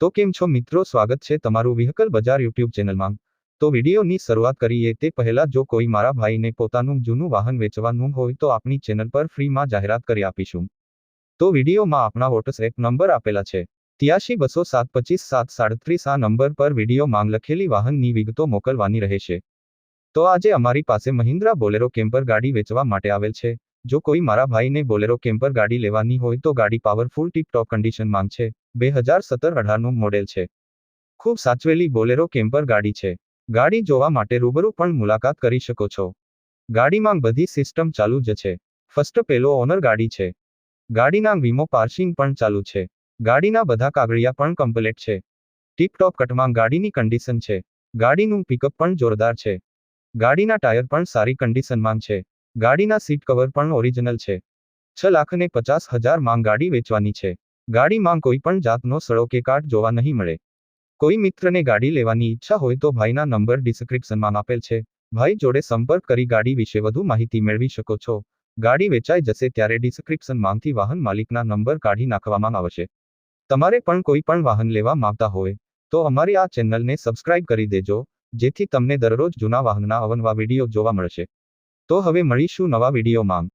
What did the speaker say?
તો કેમ છો મિત્રો? સ્વાગત છે તમારું વ્હીકલ બજાર યુટ્યુબ ચેનલમાં. તો વિડીયોની શરૂઆત કરીએ તે પહેલા જો કોઈ મારા ભાઈને પોતાનું જૂનું વાહન વેચવાનું હોય તો આપણી ચેનલ પર ફ્રીમાં જાહેરાત કરી આપીશું. તો વિડીયોમાં આપણા વોટ્સએપ નંબર આપેલા છે. ત્યાસી બસો સાત પચીસ સાત સાડત્રીસ આ નંબર પર વીડિયો માંગ લખેલી વાહનની વિગતો મોકલવાની રહેશે. તો આજે અમારી પાસે મહિન્દ્રા બોલેરો કેમ્પર ગાડી વેચવા માટે આવેલ છે. જો કોઈ મારા ભાઈને બોલેરો કેમ્પર ગાડી લેવાની હોય તો ગાડી પાવરફુલ ટીપટોપ કન્ડિશન માંગ છે. બે હજાર સત્તર અઢારનું મોડેલ છે. ખૂબ સાચવેલી બોલેરો કેમ્પર ગાડી છે. ગાડી જોવા માટે રૂબરૂ પણ મુલાકાત કરી શકો છો. ગાડીમાં બધી સિસ્ટમ ચાલુ જ છે. ફર્સ્ટ પેલો ઓનર ગાડી છે. ગાડીના વીમો પાર્સિંગ પણ ચાલુ છે. ગાડીના બધા કાગળિયા પણ કમ્પ્લેટ છે. ટીપ ટોપ કટમાં ગાડીની કન્ડિશન છે. ગાડીનું પિકઅપ પણ જોરદાર છે. ગાડીના ટાયર પણ સારી કન્ડિશનમાં છે. ગાડીના સીટ કવર પણ ઓરિજિનલ છે. છ લાખ ને પચાસ હજારમાં ગાડી વેચવાની છે. ગાડીમાં કોઈ પણ જાતનો સડો કે કાટ જોવા નહીં મળે. કોઈ મિત્રને ગાડી લેવાની ઈચ્છા હોય તો ભાઈના નંબર ડિસ્ક્રિપ્શનમાં આપેલ છે. ભાઈ જોડે સંપર્ક કરી ગાડી વિશે વધુ માહિતી મેળવી શકો છો. ગાડી વેચાઈ જશે ત્યારે ડિસ્ક્રિપ્શનમાંથી વાહન માલિકના નંબર કાઢી નાખવામાં આવશે. તમારે પણ કોઈ પણ વાહન લેવા માંગતા હોય, તો અમારી આ ચેનલને સબસ્ક્રાઇબ કરી દેજો, જેથી તમને દરરોજ જૂના વાહનના અવનવા વીડિયો જોવા મળશે. તો હવે મળીશું નવા વિડીયોમાં.